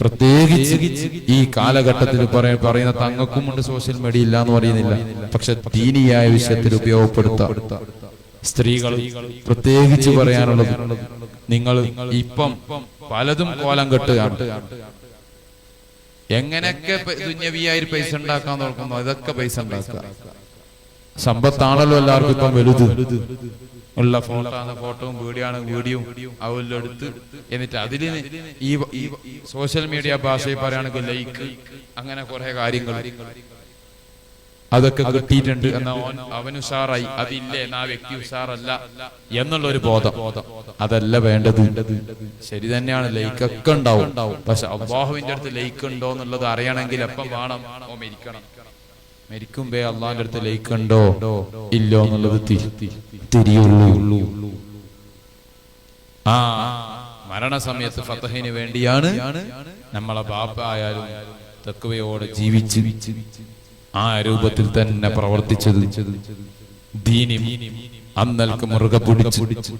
പ്രത്യേകിച്ച് ഈ കാലഘട്ടത്തിൽ പറയ- പറയുന്ന തങ്ങൾക്കുമുണ്ട് സോഷ്യൽ മീഡിയ ഇല്ല എന്ന് പറയുന്നില്ല. പക്ഷെ ദീനിയായ വിഷയത്തിൽ ഉപയോഗപ്പെടുത്താം. സ്ത്രീകൾ പ്രത്യേകിച്ച് പറയാനുള്ളത് നിങ്ങൾ ഇപ്പം പലതും കോലം കെട്ടുകയാണ്. എങ്ങനെയൊക്കെ ദുന്യവിയായി പൈസ ഉണ്ടാക്കാൻ നോക്കുന്നു? അതൊക്കെ പൈസ ഉണ്ടാക്കുക. സമ്പത്താണല്ലോ എല്ലാവർക്കും ഇപ്പം വലുത്. ഉള്ള ഫോട്ടോ ആണ് ഫോട്ടോയും വീഡിയോ വീഡിയോ അവരിലെടുത്ത് എന്നിട്ട് അതിന് ഈ സോഷ്യൽ മീഡിയ ഭാഷയിൽ പറയുകയാണെങ്കിൽ ലൈക്ക് അങ്ങനെ കുറെ കാര്യങ്ങൾ. അതൊക്കെ കിട്ടിയിട്ടുണ്ട്. എന്നാ അവൻ ഉഷാറായി. അതില്ലേ എന്നാ ആ വ്യക്തി ഉഷാറല്ല എന്നുള്ള ഒരു ബോധം. അതല്ല വേണ്ടത്. ശരി തന്നെയാണ്. ലൈക്ക് ഒക്കെ ഉണ്ടാവും. പക്ഷെ അള്ളാഹുവിന്റെ അടുത്ത് ലൈക്ക് ഉണ്ടോ എന്നുള്ളത് അറിയണമെങ്കിൽ എപ്പം വേണം. ഓ മരിക്കണം. മരിക്കുമ്പേ അള്ളാന്റെ അടുത്ത് ലൈക്ക് ഉണ്ടോ ഇല്ലോ എന്നുള്ളത് തിരിയുള്ളൂ. ആ മരണസമയത്ത് ഫത്തഹിന് വേണ്ടിയാണ് നമ്മളെ ബാപ്പ ആയാലും തെക്കുവയോടെ ജീവിച്ച് ആ രൂപത്തിൽ തന്നെ പ്രവർത്തിച്ചത്. ദീനി അന്നൽക്ക് മുറുകെ പിടിച്ച്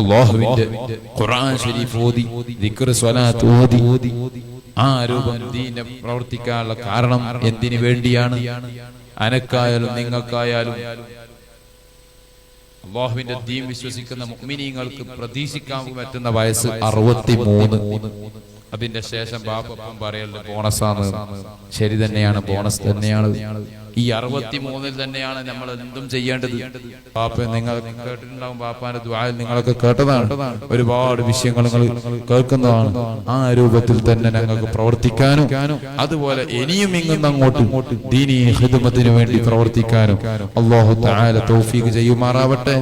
അള്ളാഹുവിന്റെ ഖുർആൻ ശരീഫ് ഓതി ദിക്ർ സ്വലാത്ത് ഓതി ആ രൂപം ദീനം പ്രവർത്തിക്കാനുള്ള കാരണം എന്തിനു വേണ്ടിയാണ്? അനക്കായാലും നിങ്ങൾക്കായാലും. അള്ളാഹുവിന്റെ ദീൻ വിശ്വസിക്കുന്ന മുഅ്മിനീങ്ങൾക്ക് പ്രതീക്ഷിക്കാൻ പറ്റുന്ന വയസ്സ് അറുപത്തി മൂന്ന് അതിന്റെ ശേഷം ബാപ്പം പറയലുണ്ട് ബോണസാണ് ശരി തന്നെയാണ് ബോണസ് തന്നെയാണ്. ഈ അറുപത്തി മൂന്നിൽ തന്നെയാണ് നമ്മൾ എന്തും ചെയ്യേണ്ടത്. ബാപ്പ നിങ്ങൾ കേട്ടിട്ടുണ്ടാവും ബാപ്പാന്റെ ദ്വായിൽ നിങ്ങളൊക്കെ കേട്ടതാണ്. ഒരുപാട് വിഷയങ്ങൾ നിങ്ങൾ കേൾക്കുന്നതാണ്. ആ രൂപത്തിൽ തന്നെ ഞങ്ങൾക്ക് പ്രവർത്തിക്കാനും അതുപോലെ ഇനിയും ഇങ്ങും അങ്ങോട്ട് വേണ്ടി പ്രവർത്തിക്കാനും അള്ളാഹു തൗഫീഖ് ചെയ്യുമാറാവട്ടെ.